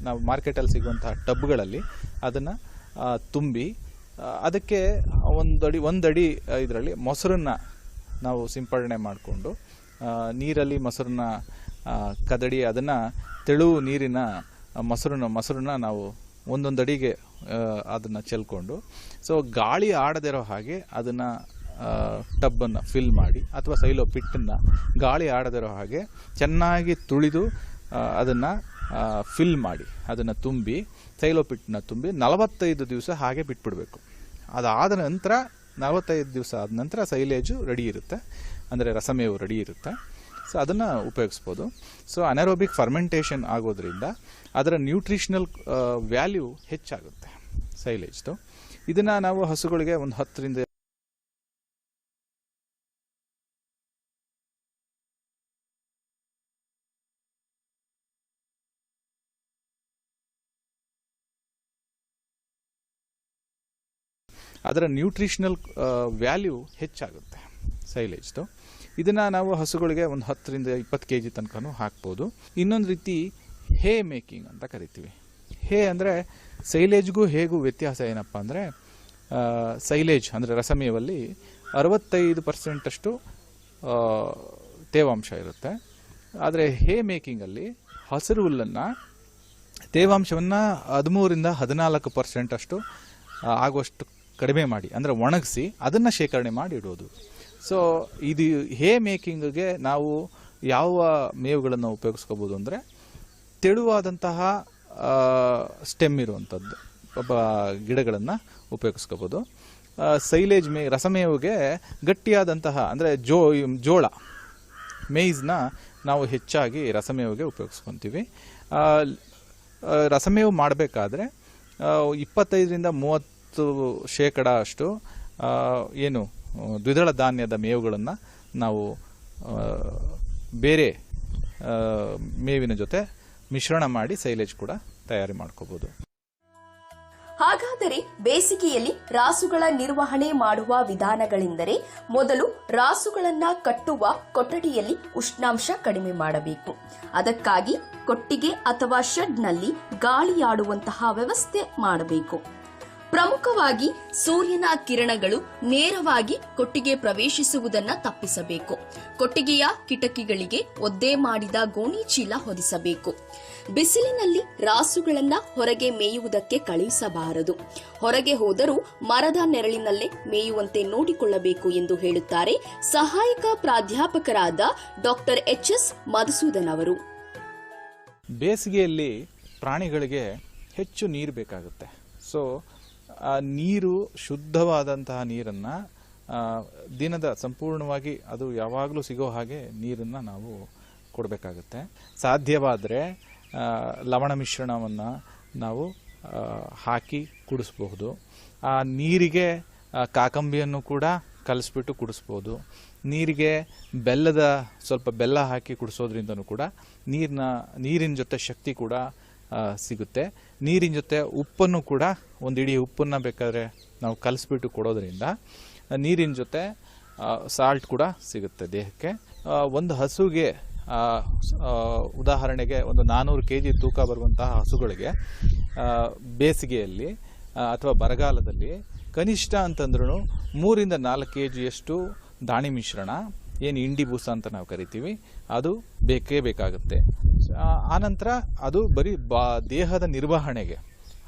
ನಾವು ಮಾರ್ಕೆಟಲ್ಲಿ ಸಿಗುವಂತಹ ಟಬ್ಗಳಲ್ಲಿ ಅದನ್ನು ತುಂಬಿ ಅದಕ್ಕೆ ಒಂದಡಿ ಒಂದಡಿ ಇದರಲ್ಲಿ ಮೊಸರನ್ನ ನಾವು ಸಿಂಪಡಣೆ ಮಾಡಿಕೊಂಡು ನೀರಲ್ಲಿ ಮೊಸರನ್ನ ಕದಡಿ ಅದನ್ನು ತೆಳು ನೀರಿನ ಮೊಸರನ್ನ ಮೊಸರನ್ನ ನಾವು ಒಂದೊಂದು ಅಡಿಗೆ ಅದನ್ನು ಚೆಲ್ಕೊಂಡು, ಸೊ ಗಾಳಿ ಆಡದಿರೋ ಹಾಗೆ ಅದನ್ನು ಟಬ್ಬನ್ನು ಫಿಲ್ ಮಾಡಿ ಅಥವಾ ಸೈಲೋ ಪಿಟ್ಟನ್ನು ಗಾಳಿ ಆಡದಿರೋ ಹಾಗೆ ಚೆನ್ನಾಗಿ ತುಳಿದು ಅದನ್ನು ಫಿಲ್ ಮಾಡಿ, ಅದನ್ನು ತುಂಬಿ, ಸೈಲೋ ಪಿಟ್ಟನ್ನ ತುಂಬಿ ನಲವತ್ತೈದು ದಿವಸ ಹಾಗೆ ಬಿಟ್ಬಿಡಬೇಕು. ಅದಾದ ನಂತರ, ನಲವತ್ತೈದು ದಿವಸ ಆದ ನಂತರ ಸೈಲೇಜು ರೆಡಿ ಇರುತ್ತೆ. ಅಂದರೆ ರಸಮೇವು ರೆಡಿ ಇರುತ್ತೆ. ಸೊ ಅದನ್ನು ಉಪಯೋಗಿಸ್ಬೋದು. ಸೊ ಅನರೋಬಿಕ್ ಫರ್ಮೆಂಟೇಷನ್ ಆಗೋದ್ರಿಂದ ಅದರ ನ್ಯೂಟ್ರಿಷನಲ್ ವ್ಯಾಲ್ಯೂ ಹೆಚ್ಚಾಗುತ್ತೆ ಸೈಲೇಜ್ದು. ಇದನ್ನು ನಾವು ಹಸುಗಳಿಗೆ ಒಂದು ಹತ್ತರಿಂದ ಅದರ ನ್ಯೂಟ್ರಿಷನಲ್ ವ್ಯಾಲ್ಯೂ ಹೆಚ್ಚಾಗುತ್ತೆ. ಸೈಲೇಜ್ದು ಇದನ್ನು ನಾವು ಹಸುಗಳಿಗೆ ಒಂದು ಹತ್ತರಿಂದ ಇಪ್ಪತ್ತು ಕೆ ಜಿ ತನಕನೂ ಹಾಕ್ಬೋದು. ಇನ್ನೊಂದು ರೀತಿ ಹೇ ಮೇಕಿಂಗ್ ಅಂತ ಕರಿತೀವಿ. ಹೇ ಅಂದರೆ ಸೈಲೇಜ್ಗೂ ಹೇಗೂ ವ್ಯತ್ಯಾಸ ಏನಪ್ಪ ಅಂದರೆ ಸೈಲೇಜ್ ಅಂದರೆ ರಸಮೇವಲ್ಲಿ ಅರವತ್ತೈದು ಪರ್ಸೆಂಟಷ್ಟು ತೇವಾಂಶ ಇರುತ್ತೆ. ಆದರೆ ಹೇ ಮೇಕಿಂಗಲ್ಲಿ ಹಸಿರು ಹುಲ್ಲನ್ನು ತೇವಾಂಶವನ್ನು ಹದಿಮೂರಿಂದ ಹದಿನಾಲ್ಕು ಪರ್ಸೆಂಟಷ್ಟು ಆಗುವಷ್ಟು ಕಡಿಮೆ ಮಾಡಿ, ಅಂದರೆ ಒಣಗಿಸಿ ಅದನ್ನು ಶೇಖರಣೆ ಮಾಡಿ ಇಡೋದು. ಸೊ ಇದು ಹೇ ಮೇಕಿಂಗ್ಗೆ ನಾವು ಯಾವ ಮೇವುಗಳನ್ನು ಉಪಯೋಗಿಸ್ಕೋಬೋದು ಅಂದರೆ ತೆಳುವಾದಂತಹ ಸ್ಟೆಮ್ ಇರುವಂಥದ್ದು ಒಬ್ಬ ಗಿಡಗಳನ್ನು ಉಪಯೋಗಿಸ್ಕೋಬೋದು. ಸೈಲೇಜ್ ಮೇ, ರಸಮೇವಿಗೆ ಗಟ್ಟಿಯಾದಂತಹ, ಅಂದರೆ ಜೋ, ಜೋಳ, ಮೇಯ್ಸ್ನ ನಾವು ಹೆಚ್ಚಾಗಿ ರಸಮೇವಿಗೆ ಉಪಯೋಗಿಸ್ಕೊತೀವಿ. ರಸಮೇವು ಮಾಡಬೇಕಾದ್ರೆ ಇಪ್ಪತ್ತೈದರಿಂದ ಮೂವತ್ತು ಶೇಕಡ ಅಷ್ಟು ಏನು ದ್ವಿದಳ ಧಾನ್ಯದ ಮೇವುಗಳನ್ನು ನಾವು ಬೇರೆ ಮೇವಿನ ಜೊತೆ ಮಿಶ್ರಣ ಮಾಡಿ ಸೈಲೇಜ್ ಕೂಡ ತಯಾರಿ ಮಾಡ್ಕೋಬಹುದು ಹಾಗಾದರೆ ಬೇಸಿಗೆಯಲ್ಲಿ ರಾಸುಗಳ ನಿರ್ವಹಣೆ ಮಾಡುವ ವಿಧಾನಗಳೆಂದರೆ ಮೊದಲು ರಾಸುಗಳನ್ನು ಕಟ್ಟುವ ಕೊಠಡಿಯಲ್ಲಿ ಉಷ್ಣಾಂಶ ಕಡಿಮೆ ಮಾಡಬೇಕು. ಅದಕ್ಕಾಗಿ ಕೊಟ್ಟಿಗೆ ಅಥವಾ ಶೆಡ್ನಲ್ಲಿ ಗಾಳಿಯಾಡುವಂತಹ ವ್ಯವಸ್ಥೆ ಮಾಡಬೇಕು. ಪ್ರಮುಖವಾಗಿ ಸೂರ್ಯನ ಕಿರಣಗಳು ನೇರವಾಗಿ ಕೊಟ್ಟಿಗೆ ಪ್ರವೇಶಿಸುವುದನ್ನ ತಪ್ಪಿಸಬೇಕು. ಕೊಟ್ಟಿಗೆಯ ಕಿಟಕಿಗಳಿಗೆ ಒದ್ದೆ ಮಾಡಿದ ಗೋಣಿ ಚೀಲ ಹೊದಿಸಬೇಕು. ಬಿಸಿಲಿನಲ್ಲಿ ರಾಸುಗಳನ್ನ ಹೊರಗೆ ಮೇಯುವುದಕ್ಕೆ ಕಳುಹಿಸಬಾರದು. ಹೊರಗೆ ಹೋದರೂ ಮರದ ನೆರಳಿನಲ್ಲೇ ಮೇಯುವಂತೆ ನೋಡಿಕೊಳ್ಳಬೇಕು ಎಂದು ಹೇಳುತ್ತಾರೆ ಸಹಾಯಕ ಪ್ರಾಧ್ಯಾಪಕರಾದ ಡಾಕ್ಟರ್ ಎಚ್ ಎಸ್ ಮಧುಸೂದನ್ ಅವರು. ಬೇಸಿಗೆಯಲ್ಲಿ ಪ್ರಾಣಿಗಳಿಗೆ ಹೆಚ್ಚು ನೀರು ಬೇಕಾಗುತ್ತೆ. ಸೊ ಆ ನೀರು, ಶುದ್ಧವಾದಂತಹ ನೀರನ್ನು ದಿನದ ಸಂಪೂರ್ಣವಾಗಿ ಅದು ಯಾವಾಗಲೂ ಸಿಗೋ ಹಾಗೆ ನೀರನ್ನು ನಾವು ಕೊಡಬೇಕಾಗುತ್ತೆ. ಸಾಧ್ಯವಾದರೆ ಲವಣ ಮಿಶ್ರಣವನ್ನು ನಾವು ಹಾಕಿ ಕುಡಿಸ್ಬಹುದು. ಆ ನೀರಿಗೆ ಕಾಕಂಬಿಯನ್ನು ಕೂಡ ಕಲಿಸ್ಬಿಟ್ಟು ಕುಡಿಸ್ಬೋದು ನೀರಿಗೆ ಬೆಲ್ಲದ ಸ್ವಲ್ಪ ಬೆಲ್ಲ ಹಾಕಿ ಕುಡಿಸೋದ್ರಿಂದನೂ ಕೂಡ ನೀರಿನ ನೀರಿನ ಜೊತೆ ಶಕ್ತಿ ಕೂಡ ಸಿಗುತ್ತೆ. ನೀರಿನ ಜೊತೆ ಉಪ್ಪನ್ನು ಕೂಡ ಒಂದು ಇಡೀ ಉಪ್ಪನ್ನು ಬೇಕಾದರೆ ನಾವು ಕಲಿಸ್ಬಿಟ್ಟು ಕೊಡೋದ್ರಿಂದ ನೀರಿನ ಜೊತೆ ಸಾಲ್ಟ್ ಕೂಡ ಸಿಗುತ್ತೆ ದೇಹಕ್ಕೆ. ಒಂದು ಹಸುಗೆ ಉದಾಹರಣೆಗೆ ಒಂದು ನಾನ್ನೂರು ಕೆ ಜಿ ತೂಕ ಬರುವಂತಹ ಹಸುಗಳಿಗೆ ಬೇಸಿಗೆಯಲ್ಲಿ ಅಥವಾ ಬರಗಾಲದಲ್ಲಿ ಕನಿಷ್ಠ ಅಂತಂದ್ರೂ ಮೂರಿಂದ ನಾಲ್ಕು ಕೆ ಜಿಯಷ್ಟು ದಾಣಿ ಮಿಶ್ರಣ, ಏನು ಇಂಡಿ ಬೂಸ ಅಂತ ನಾವು ಕರಿತೀವಿ, ಅದು ಬೇಕೇ ಬೇಕಾಗುತ್ತೆ. ಆನಂತರ ಅದು ಬರೀ ಬಾ, ದೇಹದ ನಿರ್ವಹಣೆಗೆ,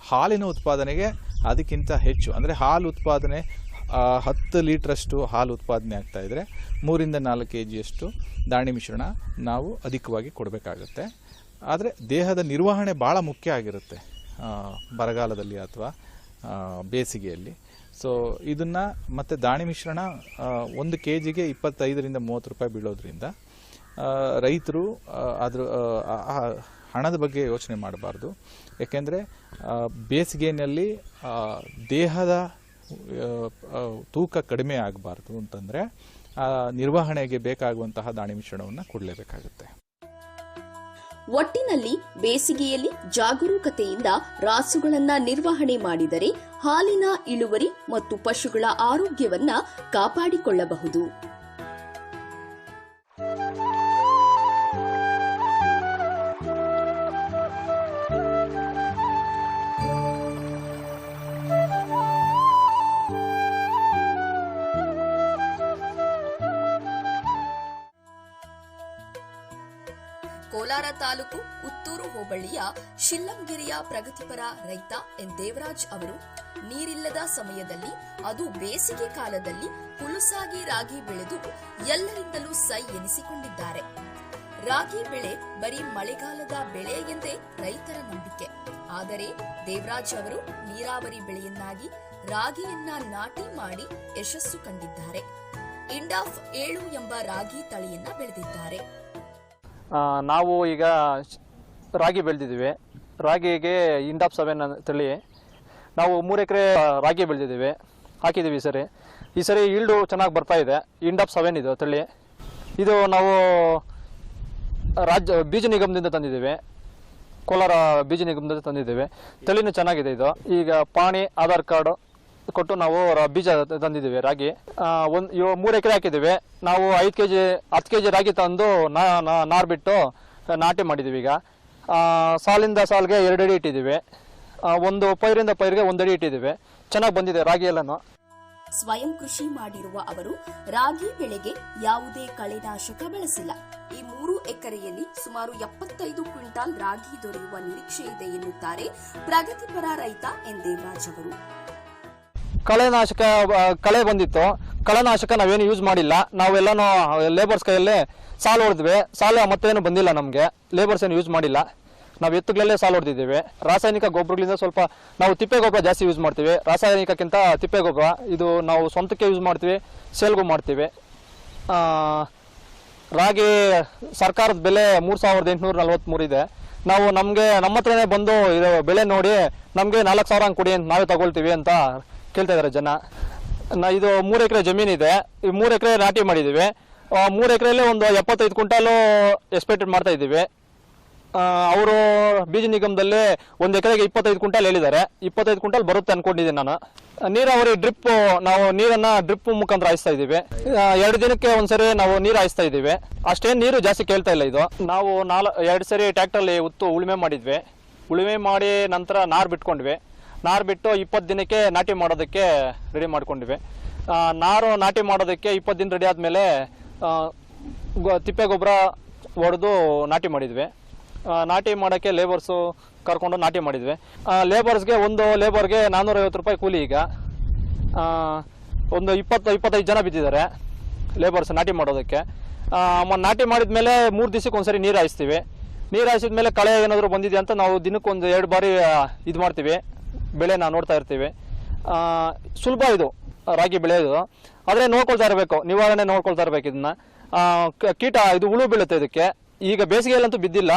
ಹಾಲಿನ ಉತ್ಪಾದನೆಗೆ ಅದಕ್ಕಿಂತ ಹೆಚ್ಚು. ಅಂದರೆ ಹಾಲು ಉತ್ಪಾದನೆ ಹತ್ತು ಲೀಟ್ರಷ್ಟು ಹಾಲು ಉತ್ಪಾದನೆ ಆಗ್ತಾ ಇದ್ರೆ ಮೂರಿಂದ ನಾಲ್ಕು ಕೆ ಜಿಯಷ್ಟು ದಾಣಿ ಮಿಶ್ರಣ ನಾವು ಅಧಿಕವಾಗಿ ಕೊಡಬೇಕಾಗುತ್ತೆ. ಆದರೆ ದೇಹದ ನಿರ್ವಹಣೆ ಭಾಳ ಮುಖ್ಯ ಆಗಿರುತ್ತೆ ಬರಗಾಲದಲ್ಲಿ ಅಥವಾ ಬೇಸಿಗೆಯಲ್ಲಿ. ಸೊ ಇದನ್ನು ಮತ್ತು ದಾಣಿ ಮಿಶ್ರಣ ಒಂದು ಕೆ ಜಿಗೆ ಇಪ್ಪತ್ತೈದರಿಂದ ಮೂವತ್ತು ರೂಪಾಯಿ ಬೀಳೋದ್ರಿಂದ ರೈತರು ಅದ್ರ ಹಣದ ಬಗ್ಗೆ ಯೋಚನೆ ಮಾಡಬಾರ್ದು. ಯಾಕೆಂದರೆ ಬೇಸಿಗೆಯಲ್ಲಿ ದೇಹದ ತೂಕ ಕಡಿಮೆ ಆಗಬಾರ್ದು ಅಂತಂದರೆ ನಿರ್ವಹಣೆಗೆ ಬೇಕಾಗುವಂತಹ ದಾಣಿ ಮಿಶ್ರಣವನ್ನು ಕೊಡಲೇಬೇಕಾಗುತ್ತೆ. ಒಟ್ಟಿನಲ್ಲಿ ಬೇಸಿಗೆಯಲ್ಲಿ ಜಾಗರೂಕತೆಯಿಂದ ರಾಸುಗಳನ್ನ ನಿರ್ವಹಣೆ ಮಾಡಿದರೆ ಹಾಲಿನ ಇಳುವರಿ ಮತ್ತು ಪಶುಗಳ ಆರೋಗ್ಯವನ್ನ ಕಾಪಾಡಿಕೊಳ್ಳಬಹುದು. ತಾಲೂಕು ಉತ್ತೂರು ಹೋಬಳಿಯ ಶಿಲ್ಲಂಗಿರಿಯ ಪ್ರಗತಿಪರ ರೈತ ಎನ್. ದೇವರಾಜ್ ಅವರು, ನೀರಿಲ್ಲದ ಸಮಯದಲ್ಲಿ, ಅದು ಬೇಸಿಗೆ ಕಾಲದಲ್ಲಿ ಹುಲುಸಾಗಿ ರಾಗಿ ಬೆಳೆದು ಎಲ್ಲರಿಂದಲೂ ಸೈ ಎನಿಸಿಕೊಂಡಿದ್ದಾರೆ. ರಾಗಿ ಬೆಳೆ ಬರೀ ಮಳೆಗಾಲದ ಬೆಳೆ ಎಂದೇ ರೈತರ ನಂಬಿಕೆ. ಆದರೆ ದೇವರಾಜ್ ಅವರು ನೀರಾವರಿ ಬೆಳೆಯನ್ನಾಗಿ ರಾಗಿಯನ್ನ ನಾಟಿ ಮಾಡಿ ಯಶಸ್ಸು ಕಂಡಿದ್ದಾರೆ. ಇಂಡಾಫ್ ಏಳು ಎಂಬ ರಾಗಿ ತಳಿಯನ್ನ ಬೆಳೆದಿದ್ದಾರೆ. ನಾವು ಈಗ ರಾಗಿ ಬೆಳೆದಿದ್ದೀವಿ. ರಾಗಿಗೆ ಇಂಡಾಪ್ ಸೆವೆನ್ ತಳಿ ನಾವು ಮೂರು ಎಕರೆ ರಾಗಿ ಬೆಳೆದಿದ್ದೀವಿ. ಹಾಕಿದ್ದೀವಿ ಈ ಸರಿ. ಈ ಸರಿ ಈಲ್ಡು ಚೆನ್ನಾಗಿ ಬರ್ತಾ ಇದೆ. ಇಂಡಾಪ್ ಸೆವೆನ್ ಇದು ತಳಿ ಇದು ನಾವು ರಾಜ್ಯ, ಬೀಜ ನಿಗಮದಿಂದ ತಂದಿದ್ದೀವಿ. ಕೋಲಾರ ಬೀಜ ನಿಗಮದಿಂದ ತಂದಿದ್ದೀವಿ. ತಳಿನೂ ಚೆನ್ನಾಗಿದೆ ಇದು. ಈಗ ಪಾಣಿ, ಆಧಾರ್ ಕಾರ್ಡ್ ಕೊಟ್ಟು ನಾವು ಬೀಜ ತಂದಿದ್ದೀವಿ, ರಾಗಿ. ಒಂದು, ಇವು ಮೂರು ಎಕರೆ ಹಾಕಿದ್ದೀವಿ. ನಾವು ಐದು ಕೆ ಜಿ ಹತ್ತು ಕೆ ಜಿ ರಾಗಿ ತಂದು ನಾರು ಬಿಟ್ಟು ನಾಟಿ ಮಾಡಿದ್ದೀವಿ ಈಗ. ಸಾಲಿಂದ ಸಾಲಿಗೆ ಎರಡು ಅಡಿ ಇಟ್ಟಿದ್ದೀವಿ. ಒಂದು ಪೈರಿಂದ ಪೈರಿಗೆ ಒಂದು ಅಡಿ ಇಟ್ಟಿದ್ದೀವಿ. ಚೆನ್ನಾಗಿ ಬಂದಿದೆ ರಾಗಿ ಎಲ್ಲನೂ. ಸ್ವಯಂ ಕೃಷಿ ಮಾಡಿರುವ ಅವರು ರಾಗಿ ಬೆಳೆಗೆ ಯಾವುದೇ ಕಳೆನಾಶಕ ಬಳಸಿಲ್ಲ. ಈ ಮೂರು ಎಕರೆಯಲ್ಲಿ ಸುಮಾರು ಎಪ್ಪತ್ತೈದು ಕ್ವಿಂಟಾಲ್ ರಾಗಿ ದೊರೆಯುವ ನಿರೀಕ್ಷೆ ಇದೆ ಎನ್ನುತ್ತಾರೆ ಪ್ರಗತಿಪರ ರೈತ ಎನ್ ದೇವರಾಜ್ ಅವರು. ಕಳೆನಾಶಕ ಕಳೆ ಬಂದಿತ್ತು. ಕಳೆನಾಶಕ ನಾವೇನು ಯೂಸ್ ಮಾಡಿಲ್ಲ. ನಾವೆಲ್ಲನೂ ಲೇಬರ್ಸ್ ಕೈಯಲ್ಲೇ ಸಾಲ ಹೊಡೆದ್ವಿ. ಸಾಲ ಮತ್ತೇನು ಬಂದಿಲ್ಲ ನಮಗೆ. ಲೇಬರ್ಸ್ ಏನು ಯೂಸ್ ಮಾಡಿಲ್ಲ. ನಾವು ಎತ್ತುಗಳಲ್ಲೇ ಸಾಲು ಹೊಡೆದಿದ್ದೇವೆ. ರಾಸಾಯನಿಕ ಗೊಬ್ಬರಗಳಿಂದ ಸ್ವಲ್ಪ ನಾವು ತಿಪ್ಪೆ ಗೊಬ್ಬರ ಜಾಸ್ತಿ ಯೂಸ್ ಮಾಡ್ತೀವಿ. ರಾಸಾಯನಿಕಕ್ಕಿಂತ ತಿಪ್ಪೆ ಗೊಬ್ಬರ. ಇದು ನಾವು ಸ್ವಂತಕ್ಕೆ ಯೂಸ್ ಮಾಡ್ತೀವಿ. ಸೇಲ್ಗೂ ಮಾಡ್ತೀವಿ. ರಾಗಿ ಸರ್ಕಾರದ ಬೆಲೆ ಮೂರು ಸಾವಿರದ ಎಂಟುನೂರ ನಲ್ವತ್ಮೂರು ಇದೆ. ನಾವು ನಮಗೆ, ನಮ್ಮ ಹತ್ರನೇ ಬಂದು ಇದು ಬೆಲೆ ನೋಡಿ ನಮಗೆ ನಾಲ್ಕು ಸಾವಿರ ಹಂಗೆ ಕೊಡಿ ಅಂತ ನಾವೇ ತಗೊಳ್ತೀವಿ ಅಂತ ಕೇಳ್ತಾ ಇದ್ದಾರೆ ಜನ. ನಾ ಇದು ಮೂರು ಎಕರೆ ಜಮೀನಿದೆ ಈ ಮೂರು ಎಕರೆ ನಾಟಿ ಮಾಡಿದ್ದೀವಿ ಮೂರು ಎಕರೆಯಲ್ಲಿ ಒಂದು ಎಪ್ಪತ್ತೈದು ಕ್ವಿಂಟಾಲು ಎಕ್ಸ್ಪೆಕ್ಟೆಡ್ ಮಾಡ್ತಾ ಇದ್ದೀವಿ. ಅವರು ಬೀಜ ನಿಗಮದಲ್ಲಿ ಒಂದು ಎಕರೆಗೆ ಇಪ್ಪತ್ತೈದು ಕ್ವಿಂಟಾಲ್ ಹೇಳಿದ್ದಾರೆ. ಇಪ್ಪತ್ತೈದು ಕ್ವಿಂಟಾಲ್ ಬರುತ್ತೆ ಅನ್ಕೊಂಡಿದ್ದೀನಿ ನಾನು. ನೀರಾವರಿ ಡ್ರಿಪ್, ನಾವು ನೀರನ್ನ ಡ್ರಿಪ್ ಮುಖಾಂತರ ಹಾಯಿಸ್ತಾ ಇದ್ದೀವಿ. ಎರಡು ದಿನಕ್ಕೆ ಒಂದ್ಸರಿ ನಾವು ನೀರು ಹಾಯಿಸ್ತಾ ಇದ್ದೀವಿ. ಅಷ್ಟೇನು ನೀರು ಜಾಸ್ತಿ ಕೇಳ್ತಾ ಇಲ್ಲ ಇದು. ನಾವು ನಾಲ್, ಎರಡು ಸರಿ ಟ್ಯಾಕ್ಟ್ರಲ್ಲಿ ಉತ್ತು ಉಳುಮೆ ಮಾಡಿದ್ವಿ. ಉಳುಮೆ ಮಾಡಿ ನಂತರ ನಾರು ಬಿಟ್ಕೊಂಡ್ವಿ. ನಾರು ಬಿಟ್ಟು ಇಪ್ಪತ್ತು ದಿನಕ್ಕೆ ನಾಟಿ ಮಾಡೋದಕ್ಕೆ ರೆಡಿ ಮಾಡ್ಕೊಂಡಿವೆ. ನಾರು ನಾಟಿ ಮಾಡೋದಕ್ಕೆ ಇಪ್ಪತ್ತು ದಿನ ರೆಡಿ ಆದಮೇಲೆ ತಿಪ್ಪೆ ಗೊಬ್ಬರ ಹೊಡೆದು ನಾಟಿ ಮಾಡಿದ್ವಿ. ನಾಟಿ ಮಾಡೋಕ್ಕೆ ಲೇಬರ್ಸು ಕರ್ಕೊಂಡು ನಾಟಿ ಮಾಡಿದ್ವಿ. ಲೇಬರ್ಸ್ಗೆ ಒಂದು ಲೇಬರ್ಗೆ ನಾನ್ನೂರೈವತ್ತು ರೂಪಾಯಿ ಕೂಲಿ ಈಗ. ಒಂದು ಇಪ್ಪತ್ತು, ಇಪ್ಪತ್ತೈದು ಜನ ಬಿದ್ದಿದ್ದಾರೆ ಲೇಬರ್ಸ್ ನಾಟಿ ಮಾಡೋದಕ್ಕೆ. ನಾಟಿ ಮಾಡಿದ ಮೇಲೆ ಮೂರು ದಿವಸಕ್ಕೆ ಒಂದ್ಸರಿ ನೀರು ಹಾಯಿಸ್ತೀವಿ. ನೀರು ಹಾಯಿಸಿದ ಮೇಲೆ ಕಳೆ ಏನಾದರೂ ಬಂದಿದೆ ಅಂತ ನಾವು ದಿನಕ್ಕೊಂದು ಎರಡು ಬಾರಿ ಇದು ಮಾಡ್ತೀವಿ. ಬೆಳೆನ ನೋಡ್ತಾ ಇರ್ತೀವಿ. ಸುಲಭ ಇದು, ರಾಗಿ ಬೆಳೆಯೋದು. ಆದರೆ ನೋಡ್ಕೊಳ್ತಾ ಇರಬೇಕು, ನಿವಾರಣೆ ನೋಡ್ಕೊಳ್ತಾ ಇರಬೇಕು ಇದನ್ನ. ಕೀಟ, ಇದು ಹುಳು ಬೀಳುತ್ತೆ ಇದಕ್ಕೆ. ಈಗ ಬೇಸಿಗೆಯಲ್ಲಂತೂ ಬಿದ್ದಿಲ್ಲ.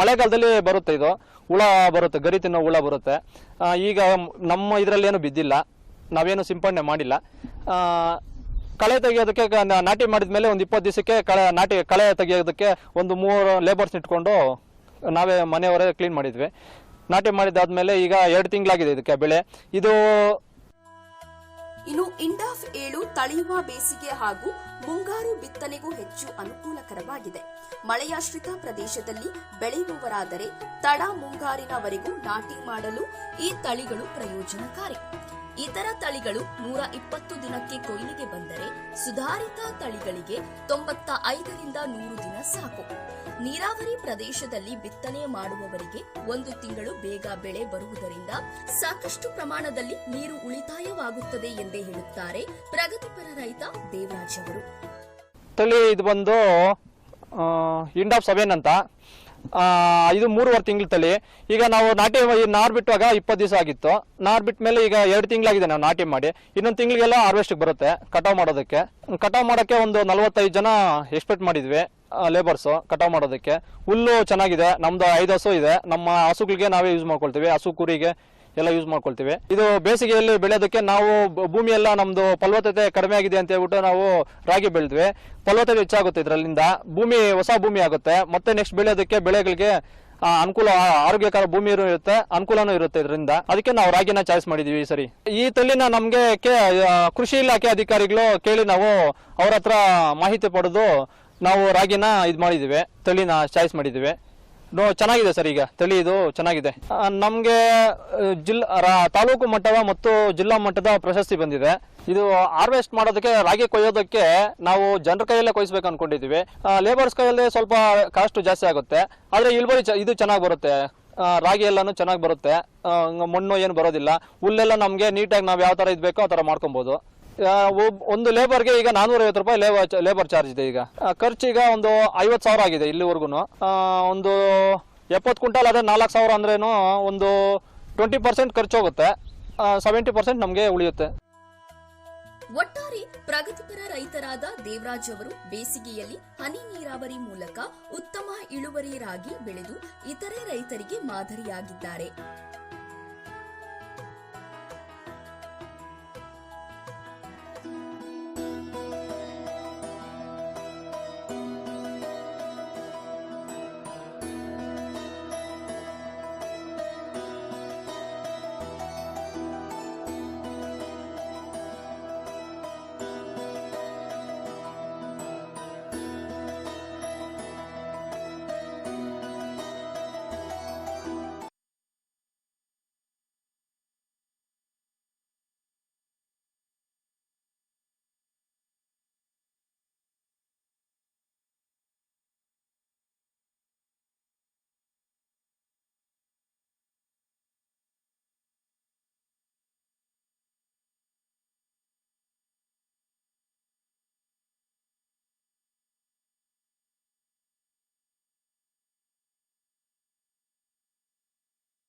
ಮಳೆಗಾಲದಲ್ಲಿ ಬರುತ್ತೆ ಇದು. ಹುಳ ಬರುತ್ತೆ, ಗರಿ ತಿನ್ನೋ ಹುಳ ಬರುತ್ತೆ. ಈಗ ನಮ್ಮ ಇದರಲ್ಲಿ ಏನು ಬಿದ್ದಿಲ್ಲ. ನಾವೇನು ಸಿಂಪಡಣೆ ಮಾಡಿಲ್ಲ. ಕಳೆ ತೆಗೆಯೋದಕ್ಕೆ ನಾಟಿ ಮಾಡಿದ ಮೇಲೆ ಒಂದು ಇಪ್ಪತ್ತು ದಿವಸಕ್ಕೆ ಕಳೆ, ನಾಟಿ, ಕಳೆ ತೆಗೆಯೋದಕ್ಕೆ ಒಂದು ಮೂರು ಲೇಬರ್ಸ್ ಇಟ್ಕೊಂಡು ನಾವೇ ಮನೆಯವರೇ ಕ್ಲೀನ್ ಮಾಡಿದ್ವಿ. ನಾಟಿ ಮಾಡಿದಾದ್ಮೇಲೆ ಈಗ ಎರಡು ತಿಂಗಳಾಗಿದೆ ಇದಕ್ಕೆ ಬೆಳೆ. ಇದು ಇನ್ನು ಇಂಡಾಫ್ ಏಳು ತಳಿಯುವ ಬೇಸಿಗೆ ಹಾಗೂ ಮುಂಗಾರು ಬಿತ್ತನೆಗೂ ಹೆಚ್ಚು ಅನುಕೂಲಕರವಾಗಿದೆ. ಮಳೆಯಾಶ್ರಿತ ಪ್ರದೇಶದಲ್ಲಿ ಬೆಳೆಯುವವರಾದರೆ ತಡ ಮುಂಗಾರಿನವರೆಗೂ ನಾಟಿ ಮಾಡಲು ಈ ತಳಿಗಳು ಪ್ರಯೋಜನಕಾರಿ. ಇತರ ತಳಿಗಳು ನೂರ ಇಪ್ಪತ್ತು ದಿನಕ್ಕೆ ಕೊಯ್ಲಿಗೆ ಬಂದರೆ ಸುಧಾರಿತ ತಳಿಗಳಿಗೆ ತೊಂಬತ್ತ ಐದರಿಂದ ನೂರು ದಿನ ಸಾಕು. ನೀರಾವರಿ ಪ್ರದೇಶದಲ್ಲಿ ಬಿತ್ತನೆ ಮಾಡುವವರಿಗೆ ಒಂದು ತಿಂಗಳು ಬೇಗ ಬೆಳೆ ಬರುವುದರಿಂದ ಸಾಕಷ್ಟು ಪ್ರಮಾಣದಲ್ಲಿ ನೀರು ಉಳಿತಾಯವಾಗುತ್ತದೆ ಎಂದೇ ಹೇಳುತ್ತಾರೆ ಪ್ರಗತಿಪರ ರೈತ ದೇವರಾಜ್ ಅವರು. ತಳಿ ಇದು ಬಂದು ಇಂಡ್ ಆಫ್ ಸೆವೆನ್ ಅಂತ. ಇದು ಮೂರುವರೆ ತಿಂಗಳ ತಳಿ. ಈಗ ನಾವು ನಾಟಿ ನಾರು ಬಿಟ್ಟುವಾಗ ಇಪ್ಪತ್ತು ದಿವಸ ಆಗಿತ್ತು. ನಾರ್ ಬಿಟ್ಟ ಮೇಲೆ ಈಗ ಎರಡು ತಿಂಗಳಾಗಿದೆ ನಾವು ನಾಟಿ ಮಾಡಿ. ಇನ್ನೊಂದು ತಿಂಗಳಿಗೆಲ್ಲ ಹಾರ್ವೆಸ್ಟ್ಗೆ ಬರುತ್ತೆ ಕಟಾವು ಮಾಡೋದಕ್ಕೆ. ಕಟಾವು ಮಾಡೋಕ್ಕೆ ಒಂದು ನಲವತ್ತೈದು ಜನ ಎಕ್ಸ್ಪೆಕ್ಟ್ ಮಾಡಿದ್ವಿ. ಲೇಬರ್ಸು ಕಟಾವ್ ಮಾಡೋದಕ್ಕೆ. ಹುಲ್ಲು ಚೆನ್ನಾಗಿದೆ, ನಮ್ದು ಐದು ಹಸು ಇದೆ. ನಮ್ಮ ಹಸುಗಳಿಗೆ ನಾವೇ ಯೂಸ್ ಮಾಡ್ಕೊಳ್ತೀವಿ. ಹಸು ಕುರಿಗೆ ಎಲ್ಲ ಯೂಸ್ ಮಾಡ್ಕೊಳ್ತೀವಿ. ಇದು ಬೇಸಿಗೆಯಲ್ಲಿ ಬೆಳೆಯೋದಕ್ಕೆ ನಾವು ಭೂಮಿ ಎಲ್ಲ ನಮ್ದು ಫಲವತ್ತತೆ ಕಡಿಮೆ ಆಗಿದೆ ಅಂತ ಹೇಳ್ಬಿಟ್ಟು ನಾವು ರಾಗಿ ಬೆಳೆದ್ವಿ. ಫಲವತ್ತತೆ ಹೆಚ್ಚಾಗುತ್ತೆ ಇದರಲ್ಲಿಂದ. ಭೂಮಿ, ಹೊಸ ಭೂಮಿ ಆಗುತ್ತೆ. ಮತ್ತೆ ನೆಕ್ಸ್ಟ್ ಬೆಳೆಯೋದಕ್ಕೆ ಬೆಳೆಗಳಿಗೆ ಅನುಕೂಲ ಆರೋಗ್ಯಕರ ಭೂಮಿ ಇರುತ್ತೆ, ಅನುಕೂಲನೂ ಇರುತ್ತೆ ಇದರಿಂದ. ಅದಕ್ಕೆ ನಾವು ರಾಗಿನ ಚಾಯ್ಸ್ ಮಾಡಿದೀವಿ ಈ ಸರಿ. ಈ ತಳಿನ ನಮಗೆ ಕೃಷಿ ಇಲಾಖೆ ಅಧಿಕಾರಿಗಳು ಕೇಳಿ ನಾವು ಅವ್ರ ಹತ್ರ ಮಾಹಿತಿ ಪಡೆದು ನಾವು ರಾಗಿನ ಇದು ಮಾಡಿದ್ದೀವಿ, ತಳಿನ ಚಾಯ್ಸ್ ಮಾಡಿದ್ದೀವಿ. ನೋ, ಚೆನ್ನಾಗಿದೆ ಸರ್ ಈಗ, ತಳಿ ಇದು ಚೆನ್ನಾಗಿದೆ. ನಮಗೆ ಜಿಲ್ಲಾ ರಾ- ತಾಲೂಕು ಮಟ್ಟದ ಮತ್ತು ಜಿಲ್ಲಾ ಮಟ್ಟದ ಪ್ರಶಸ್ತಿ ಬಂದಿದೆ. ಇದು ಹಾರ್ವೆಸ್ಟ್ ಮಾಡೋದಕ್ಕೆ, ರಾಗಿ ಕೊಯ್ಯೋದಕ್ಕೆ ನಾವು ಜನರ ಕೈಯಲ್ಲೇ ಕೊಯ್ಸ್ಬೇಕು ಅನ್ಕೊಂಡಿದ್ದೀವಿ. ಲೇಬರ್ಸ್ ಕೈಯಲ್ಲಿ ಸ್ವಲ್ಪ ಕಾಸ್ಟ್ ಜಾಸ್ತಿ ಆಗುತ್ತೆ. ಆದರೆ ಇಲ್ಬರಿ ಇದು ಚೆನ್ನಾಗಿ ಬರುತ್ತೆ. ರಾಗಿ ಎಲ್ಲಾನು ಚೆನ್ನಾಗಿ ಬರುತ್ತೆ. ಮಣ್ಣು ಏನು ಬರೋದಿಲ್ಲ. ಹುಲ್ಲೆಲ್ಲ ನಮಗೆ ನೀಟಾಗಿ ನಾವು ಯಾವ ಥರ ಇದ್ಬೇಕೋ ಆ ಥರ ಒಬ್- ಒಂದು ಲೇಬರ್ಗೆ ಈಗ ನಾನೂರ ಐವತ್ತು ರೂಪಾಯಿ ಲೇಬರ್ ಲೇಬರ್ ಚಾರ್ಜ್ ಇದೆ ಈಗ. ಖರ್ಚು ಈಗ ಒಂದು ಐವತ್ತು ಸಾವಿರ ಆಗಿದೆ ಇಲ್ಲಿವರೆಗೂ ಒಂದು ಎಪ್ಪತ್ತು ಕ್ವಿಂಟಲ್ ಅದೇ ನಾಲ್ಕು ಸಾವಿರ ಅಂದ್ರೇನು ಒಂದು ಟ್ವೆಂಟಿ ಪರ್ಸೆಂಟ್ ಖರ್ಚು ಹೋಗುತ್ತೆ. ಸೆವೆಂಟಿ ಪರ್ಸೆಂಟ್ ನಮಗೆ ಉಳಿಯುತ್ತೆ. ಒಟ್ಟಾರೆ ಪ್ರಗತಿಪರ ರೈತರಾದ ದೇವರಾಜ್ ಅವರು ಬೇಸಿಗೆಯಲ್ಲಿ ಹನಿ ನೀರಾವರಿ ಮೂಲಕ ಉತ್ತಮ ಇಳುವರಿ ರಾಗಿ ಬೆಳೆದು ಇತರೆ ರೈತರಿಗೆ ಮಾದರಿಯಾಗಿದ್ದಾರೆ.